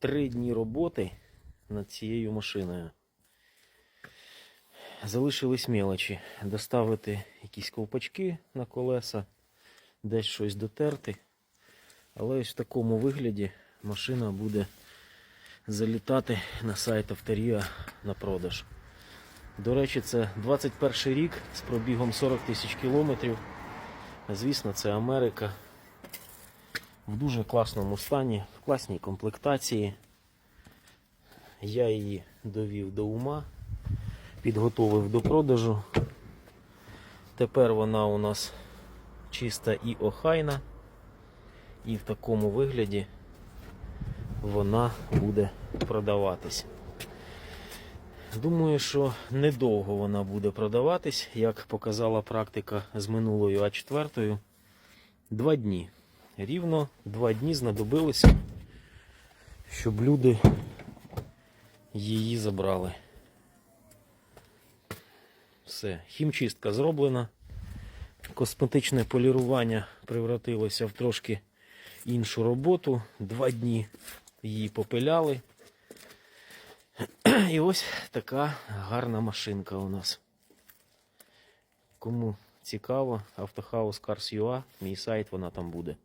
три дні роботи над цією машиною. Залишились мелочі. Доставити якісь ковпачки на колеса, десь щось дотерти. Але ось в такому вигляді машина буде залітати на сайт Авторія на продаж. До речі, це 21 рік з пробігом 40 тисяч кілометрів. Звісно, це Америка. В дуже класному стані, в класній комплектації. Я її довів до ума, підготовив до продажу. Тепер вона у нас чиста і охайна. І в такому вигляді вона буде продаватись. Думаю, що недовго вона буде продаватись, як показала практика з минулою А4. Два дні. Рівно два дні знадобилося, щоб люди її забрали. Все, хімчистка зроблена. Косметичне полірування превратилося в трошки іншу роботу. Два дні її попиляли. І ось така гарна машинка у нас. Кому цікаво, Автохаус Cars.ua, мій сайт, вона там буде.